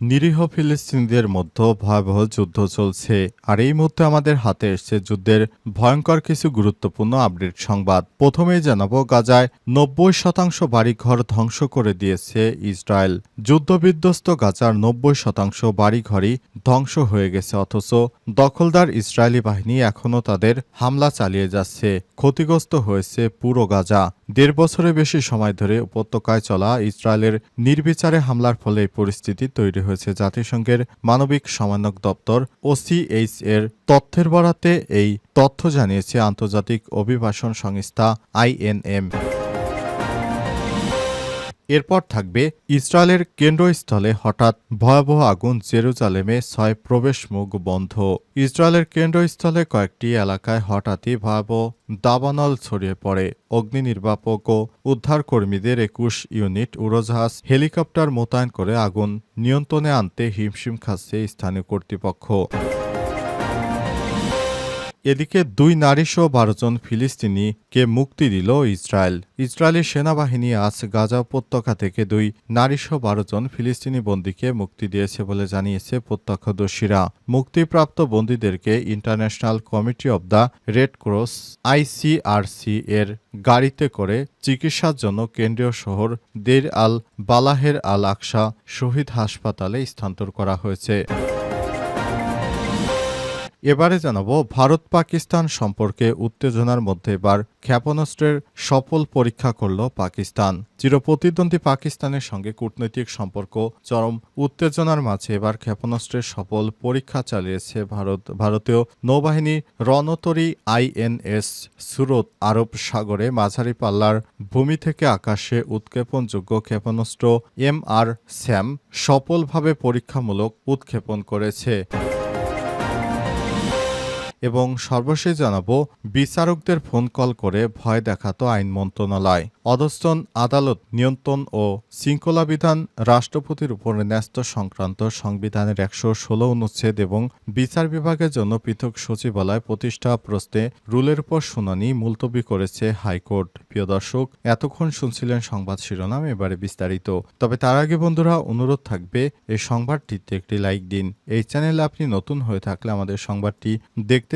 নিরীহ ফিলিস্তিনিদের মধ্যে ভয়াবহ যুদ্ধ চলছে, আর এই মুহূর্তে আমাদের হাতে এসছে যুদ্ধের ভয়ঙ্কর কিছু গুরুত্বপূর্ণ আপডেট সংবাদ। প্রথমেই জানাব, গাজায় নব্বই শতাংশ বাড়িঘর ধ্বংস করে দিয়েছে ইসরায়েল। যুদ্ধবিধ্বস্ত গাজার নব্বই শতাংশ বাড়িঘরই ধ্বংস হয়ে গেছে, অথচ দখলদার ইসরায়েলি বাহিনী এখনও তাদের হামলা চালিয়ে যাচ্ছে। ক্ষতিগ্রস্ত হয়েছে পুরো গাজা। দেড় বছরের বেশি সময় ধরে উপত্যকায় চলা ইসরায়েলের নির্বিচারে হামলার ফলে এই পরিস্থিতি তৈরি হয়েছে জাতিসংঘের মানবিক সমানক দপ্তর ওসিএইচ এর তথ্যের বরাতে এই তথ্য জানিয়েছে আন্তর্জাতিক অভিবাসন সংস্থা আইএনএম এরপর থাকবে ইসরায়েলের কেন্দ্রস্থলে হঠাৎ ভয়াবহ আগুন জেরুজালেমে ছয় প্রবেশ মুখ বন্ধ। ইসরায়েলের কেন্দ্রস্থলে কয়েকটি এলাকায় হঠাৎই ভয়াবহ দাবানল ছড়িয়ে পড়ে। অগ্নি নির্বাপক ও উদ্ধারকর্মীদের একুশ ইউনিট উড়োজাহাজ, হেলিকপ্টার মোতায়েন করে আগুন নিয়ন্ত্রণে আনতে হিমশিম খাচ্ছে স্থানীয় কর্তৃপক্ষ। এদিকে দুই নারীসহ বারো জন ফিলিস্তিনিকে মুক্তি দিল ইসরায়েল। ইসরায়েলি সেনাবাহিনী আজ গাজা উপত্যকা থেকে দুই নারীসহ বারো জন ফিলিস্তিনি বন্দীকে মুক্তি দিয়েছে বলে জানিয়েছে প্রত্যক্ষদর্শীরা। মুক্তিপ্রাপ্ত বন্দীদেরকে International Committee of the Red Cross ICRC এর গাড়িতে করে চিকিৎসার জন্য কেন্দ্রীয় শহর দের আল বালাহের আল আকসা শহীদ হাসপাতালে স্থানান্তর করা হয়েছে। এবারে জানাব ভারত পাকিস্তান সম্পর্কে উত্তেজনার মধ্যে এবার ক্ষেপণাস্ত্রের সফল পরীক্ষা করল পাকিস্তান। চিরপ্রতিদ্বন্দ্বী পাকিস্তানের সঙ্গে কূটনৈতিক সম্পর্ক চরম উত্তেজনার মাঝে এবার ক্ষেপণাস্ত্রের সফল পরীক্ষা চালিয়েছে ভারত। ভারতীয় নৌবাহিনী রণতরী আইএনএস সুরত আরব সাগরে মাঝারি পাল্লার ভূমি থেকে আকাশে উৎক্ষেপণযোগ্য ক্ষেপণাস্ত্র এম আর স্যাম সফলভাবে পরীক্ষামূলক উৎক্ষেপণ করেছে। এবং সর্বশেষ জানাব, বিচারকদের ফোন কল করে ভয় দেখাতো আইন মন্ত্রণালয়। অধস্তন আদালত নিয়ন্ত্রণ ও শৃঙ্খলা বিধান রাষ্ট্রপতির উপর ন্যস্ত সংক্রান্ত সংবিধানের একশো ষোলো অনুচ্ছেদ এবং বিচার বিভাগের জন্য পৃথক সচিবালয় প্রতিষ্ঠা প্রশ্নে রুলের উপর শুনানি মুলতবি করেছে হাইকোর্ট। প্রিয় দর্শক, এতক্ষণ শুনছিলেন সংবাদ শিরোনাম, এবারে বিস্তারিত। তবে তার আগে বন্ধুরা, অনুরোধ থাকবে, এই সংবাদটিতে একটি লাইক দিন। এই চ্যানেলে আপনি নতুন হয়ে থাকলে আমাদের সংবাদটি দেখতে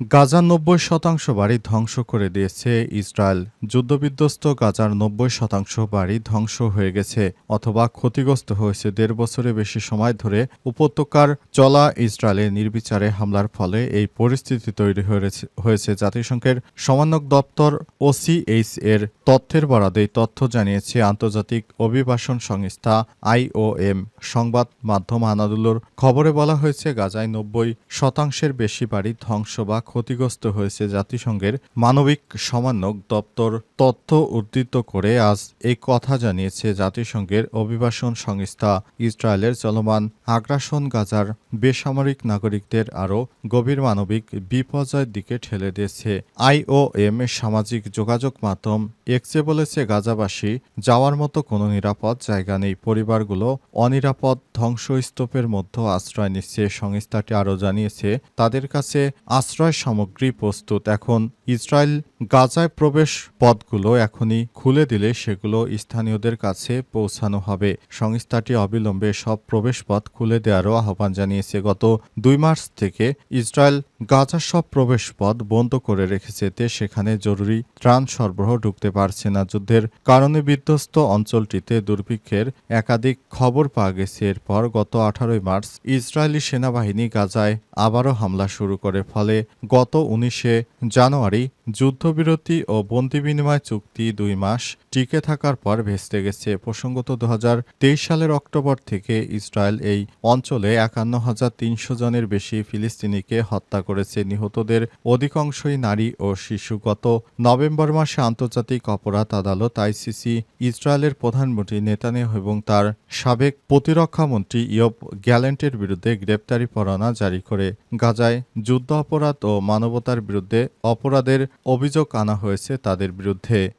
গাজার নব্বই শতাংশ বাড়ি ধ্বংস করে দিয়েছে ইসরায়েল। যুদ্ধবিধ্বস্ত গাজার নব্বই শতাংশ বাড়ি ধ্বংস হয়ে গেছে অথবা ক্ষতিগ্রস্ত হয়েছে। দেড় বছরের বেশি সময় ধরে উপত্যকার চলা ইসরায়েলের নির্বিচারে হামলার ফলে এই পরিস্থিতি তৈরি হয়েছে- হয়েছে। জাতিসংঘের সমন্বয়ক দপ্তর ওসিএইচ এর তথ্যের বরাদে তথ্য জানিয়েছে আন্তর্জাতিক অভিবাসন সংস্থা আইওএম সংবাদ মাধ্যম আনাদুলোর খবরে বলা হয়েছে, গাজায় নব্বই শতাংশের বেশি বাড়ি ধ্বংস বা ক্ষতিগ্রস্ত হয়েছে জাতিসংঘের মানবিক সমন্বয়ক দপ্তর তথ্য উদ্ধৃত করে আজ এই কথা জানিয়েছে জাতিসংঘের অভিবাসন সংস্থা ইসরায়েলের চলমান আগ্রাসন গাজার বেসামরিক নাগরিকদের আরও গভীর মানবিক বিপর্যয়ের দিকে ঠেলে দিয়েছে। আইওএম সামাজিক যোগাযোগ মাধ্যম এক্সে বলেছে, গাজাবাসী যাওয়ার মতো কোনো নিরাপদ জায়গা নেই। পরিবারগুলো অনিরাপদ ধ্বংসস্তূপের মধ্যে আশ্রয় নিচ্ছে। সংস্থাটি আরও জানিয়েছে, তাদের কাছে আশ্রয় সামগ্রী প্রস্তুত। এখন ইসরায়েল গাজায় প্রবেশ পথগুলো এখনই খুলে দিলে সেগুলো স্থানীয়দের কাছে পৌঁছানো হবে। সংস্থাটি অবিলম্বে সব প্রবেশপথ খুলে দেওয়ারও আহ্বান জানিয়েছে। গত দুই মার্চ থেকে ইসরায়েল গাজার সব প্রবেশপথ বন্ধ করে রেখেছে। তে সেখানে জরুরি ত্রাণ সরবরাহ ঢুকতে পারছে না। যুদ্ধের কারণে বিধ্বস্ত অঞ্চলটিতে দুর্ভিক্ষের একাধিক খবর পাওয়া গেছে। এরপর গত আঠারোই মার্চ ইসরায়েলি সেনাবাহিনী গাজায় আবারও হামলা শুরু করে। ফলে গত উনিশে জানুয়ারি যুদ্ধবিরতি ও বন্দি বিনিময় চুক্তি দুই মাস টিকে থাকার পর ভেস্তে গেছে। প্রসঙ্গত দু হাজার তেইশ সালের অক্টোবর থেকে ইসরায়েল এই অঞ্চলে একান্ন হাজার তিনশো জনের বেশি ফিলিস্তিনিকে হত্যা করেছে। নিহতদের অধিকাংশই নারী ও শিশু। গত নভেম্বর মাসে আন্তর্জাতিক অপরাধ আদালত আইসিসি ইসরায়েলের প্রধানমন্ত্রী নেতানিয়াহু এবং তার সাবেক প্রতিরক্ষা মন্ত্রী ইয়ব গ্যালেন্টের বিরুদ্ধে গ্রেপ্তারি পরোয়ানা জারি করে। গাজায় যুদ্ধ অপরাধ ও মানবতার বিরুদ্ধে অপরাধের অভিযোগ আনা হয়েছে তাদের বিরুদ্ধে।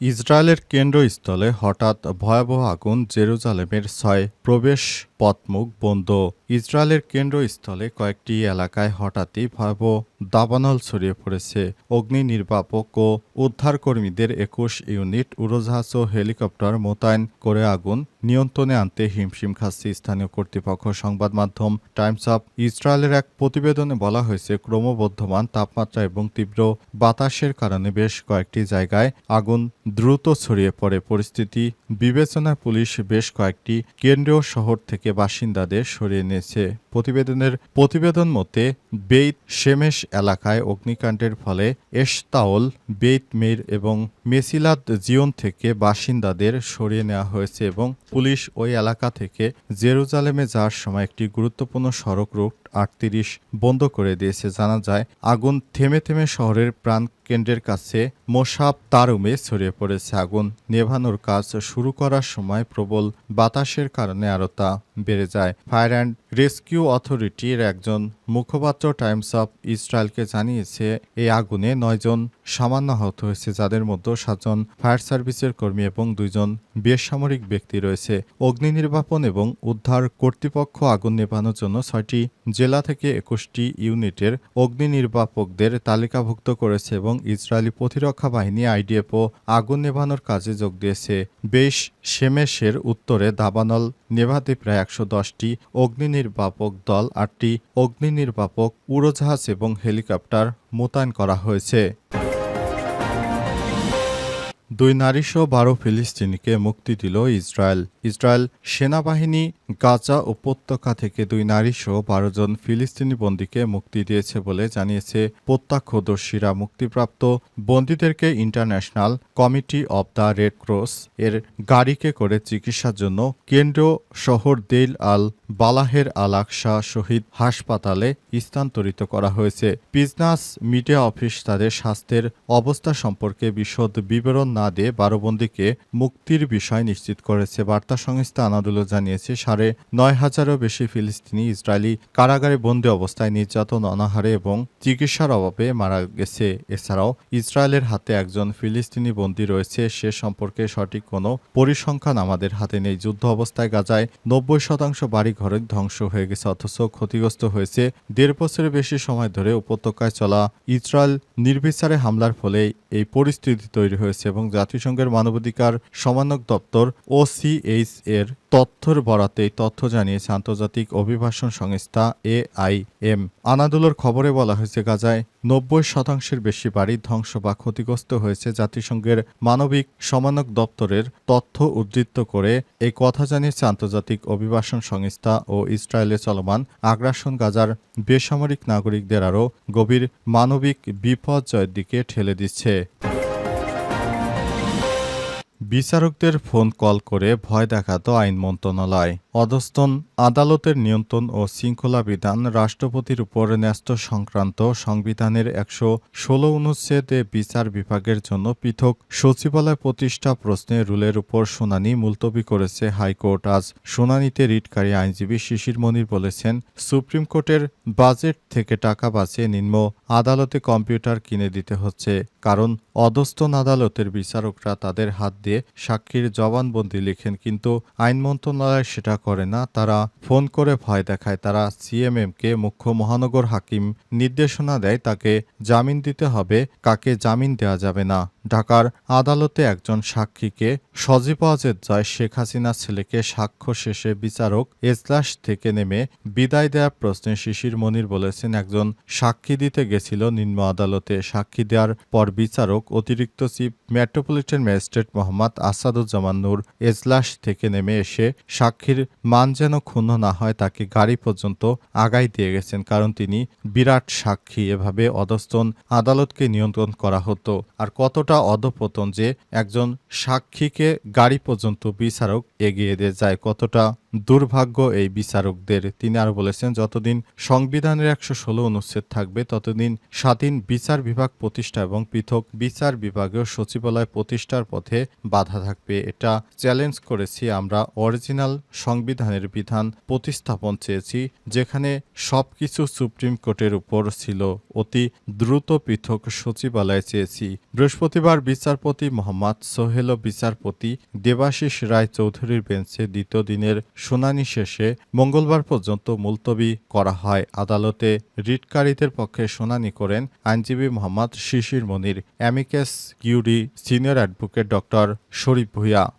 ইসরায়েলের কেন্দ্রস্থলে হঠাৎ ভয়াবহ আগুন জেরুজালেমের ছয় প্রবেশ পথমুখ বন্ধ। ইসরায়েলের কেন্দ্রস্থলে কয়েকটি এলাকায় হঠাৎই ভয়াবহ দাবানল ছড়িয়ে পড়েছে। অগ্নি নির্বাপক ও উদ্ধারকর্মীদের একুশ ইউনিট উড়োজাহাজ ও হেলিকপ্টার মোতায়েন করে আগুন নিয়ন্ত্রণে আনতে হিমশিম খাচ্ছে স্থানীয় কর্তৃপক্ষ। সংবাদ মাধ্যম টাইমস অফ ইসরায়েলের এক প্রতিবেদনে বলা হয়েছে, ক্রমবর্ধমান তাপমাত্রা এবং তীব্র বাতাসের কারণে বেশ কয়েকটি জায়গায় আগুন দ্রুত ছড়িয়ে পড়ে। পরিস্থিতি বিবেচনায় পুলিশ বেশ কয়েকটি কেন্দ্রীয় শহর থেকে বাসিন্দাদের সরিয়ে নিয়েছে। প্রতিবেদনের প্রতিবেদন মতে, বেইত শেমেশ এলাকায় অগ্নিকাণ্ডের ফলে এশতাওল, বেইত মির এবং মেসিলাত জিয়ন থেকে বাসিন্দাদের সরিয়ে নেওয়া হয়েছে এবং পুলিশ ওই এলাকা থেকে জেরুজালেমে যাওয়ার সময় একটি গুরুত্বপূর্ণ সড়ক রুট আটত্রিশ বন্ধ করে দিয়েছে। জানা যায়, আগুন থেমে থেমে শহরের প্রাণ কেন্দ্রের কাছে মোসাব তারুমে ছড়িয়ে পড়েছে। আগুন নেভানোর কাজ শুরু করার সময় প্রবল বাতাসের কারণে আরও তা বেড়ে যায়। ফায়ার অ্যান্ড রেস্কিউ অথরিটির একজন মুখপাত্র টাইমস অফ ইসরায়েলকে জানিয়েছে, এই আগুনে নয়জন সামান্য আহত হয়েছে, যাদের মধ্যে সাতজন ফায়ার সার্ভিসের কর্মী এবং দুইজন বেসামরিক ব্যক্তি রয়েছে। অগ্নি নির্বাপন এবং উদ্ধার কর্তৃপক্ষ আগুন নেভানোর জন্য ছয়টি জেলা থেকে একুশটি ইউনিটের অগ্নি নির্বাপকদের তালিকাভুক্ত করেছে এবং ইসরায়েলি প্রতিরক্ষা বাহিনী আইডিএফও আগুন নেভানোর কাজে যোগ দিয়েছে। বেশ শেমেশের উত্তরে দাবানল নেভাতে প্রায় একশো দশটি অগ্নিনির্বাপক দল, আটটি অগ্নিনির্বাপক উড়োজাহাজ এবং হেলিকপ্টার মোতায়েন করা হয়েছে। দুই নারীসহ বারো ফিলিস্তিনিকে মুক্তি দিল ইসরায়েল। ইসরায়েল সেনাবাহিনী গাজা উপত্যকা থেকে দুই নারীসহ বারো জন ফিলিস্তিনি বন্দীকে মুক্তি দিয়েছে বলে জানিয়েছে প্রত্যক্ষদর্শীরা। মুক্তিপ্রাপ্ত বন্দীদেরকে International Committee of the Red Cross এর গাড়িকে করে চিকিৎসার জন্য কেন্দ্র শহর দেইল আল বালাহের আল আকসা শহীদ হাসপাতালে স্থানান্তরিত করা হয়েছে। বিজনাস মিডিয়া অফিস তাদের স্বাস্থ্যের অবস্থা সম্পর্কে বিশদ বিবরণ না দিয়ে বারো বন্দীকে মুক্তির বিষয় নিশ্চিত করেছে। বার্তা সংস্থা আনাদুলো জানিয়েছে নয় হাজারও বেশি ফিলিস্তিনি ইসরায়েলি কারাগারে বন্দী অবস্থায় নির্যাতন, অনাহারে এবং চিকিৎসার অভাবে মারা গেছে। এছাড়াও ইসরায়েলের হাতে একজন ফিলিস্তিনি বন্দী রয়েছে। সে সম্পর্কে সঠিক কোনো পরিসংখ্যান আমাদের হাতে নেই। যুদ্ধ অবস্থায় গাজায় নব্বই শতাংশ বাড়ি ঘরে ধ্বংস হয়ে গেছে, অথচ ক্ষতিগ্রস্ত হয়েছে দেড় বছরের বেশি সময় ধরে উপত্যকায় চলা ইসরায়েল নির্বিচারে হামলার ফলে এই পরিস্থিতি তৈরি হয়েছে এবং জাতিসংঘের মানবাধিকার সমানক দপ্তর ওসিএইচ এর তথ্যর বরাতে এই তথ্য জানিয়েছে আন্তর্জাতিক অভিবাসন সংস্থা এআইএম। আনাদুলোর খবরে বলা হয়েছে, গাজায় নব্বই শতাংশের বেশি বাড়ি ধ্বংস বা ক্ষতিগ্রস্ত হয়েছে জাতিসংঘের মানবিক সমানক দপ্তরের তথ্য উদ্ধৃত করে এই কথা জানিয়েছে আন্তর্জাতিক অভিবাসন সংস্থা ও ইসরায়েলে চলমান আগ্রাসন গাজার বেসামরিক নাগরিকদের আরও গভীর মানবিক বিপর্যয়ের দিকে ঠেলে দিচ্ছে। বিচারকদের ফোন কল করে ভয় দেখাত আইন মন্ত্রণালয়। অধস্তন আদালতের নিয়ন্ত্রণ ও শৃঙ্খলা বিধান রাষ্ট্রপতির উপর ন্যস্ত সংক্রান্ত সংবিধানের একশো ষোলো অনুচ্ছেদে বিচার বিভাগের জন্য পৃথক সচিবালয় প্রতিষ্ঠা প্রশ্নে রুলের উপর শুনানি মুলতবি করেছে হাইকোর্ট। আজ শুনানিতে রিটকারী আইনজীবী শিশির মনির বলেছেন, সুপ্রিম কোর্টের বাজেট থেকে টাকা বাঁচিয়ে নিম্ন আদালতে কম্পিউটার কিনে দিতে হচ্ছে, কারণ অধস্তন আদালতের বিচারকরা তাদের হাত দিয়ে সাক্ষীর জবানবন্দি লিখেন, কিন্তু আইন মন্ত্রণালয় সেটা করে না, তারা ফোন করে ভয় দেখায়। তারা সিএমএমকে মুখ্য মহানগর হাকিম নির্দেশনা দেয়, তাকে জামিন দিতে হবে, কাকে জামিন দেওয়া যাবে না। ঢাকার আদালতে একজন সাক্ষীকে সজীব আজেদ জয় শেখ হাসিনার ছেলেকে সাক্ষ্য শেষে বিচারক এজলাস থেকে নেমে বিদায় দেওয়ার প্রশ্নে শিশির মনির বলেছেন, একজন সাক্ষী দিতে গেছিল নিম্ন আদালতে। সাক্ষী দেওয়ার পর বিচারক অতিরিক্ত chief metropolitan magistrate Mohammad Asaduzzaman Noor এজলাস থেকে নেমে এসে সাক্ষীর মান যেন ক্ষুণ্ণ না হয় তাকে গাড়ি পর্যন্ত আগাই দিয়ে গেছেন, কারণ তিনি বিরাট সাক্ষী। এভাবে অধস্তন আদালতকে নিয়ন্ত্রণ করা হতো। আর কতটা অধপতন যে একজন সাক্ষীকে গাড়ি পর্যন্ত বিচারক এগিয়ে দিয়ে যায় কতটা দুর্ভাগ্য এই বিচারকদের। তিনি আরও বলেছেন, যতদিন সংবিধানের একশো ষোলো অনুচ্ছেদ থাকবে, ততদিন স্বাধীন বিচার বিভাগ প্রতিষ্ঠা এবং পৃথক বিচার বিভাগীয় সচিবালয় প্রতিষ্ঠার পথে বাধা থাকবে। এটা চ্যালেঞ্জ করেছি আমরা। অরিজিনাল সংবিধানের বিধান প্রতিস্থাপন চেয়েছি, যেখানে সব কিছু সুপ্রিম কোর্টের উপর ছিল। অতি দ্রুত পৃথক সচিবালয় চেয়েছি। বৃহস্পতিবার বিচারপতি মোহাম্মদ সোহেল বিচারপতি দেবাশিস রায় চৌধুরীর বেঞ্চে দ্বিতীয় দিনের শুনানি শেষে মঙ্গলবার পর্যন্ত মুলতবি করা হয়। আদালতে রিটকারীদের পক্ষে শুনানি করেন আইনজীবী Mohammad Shishir Monir, amicus curiae senior advocate doctor Sharif Bhuiyan.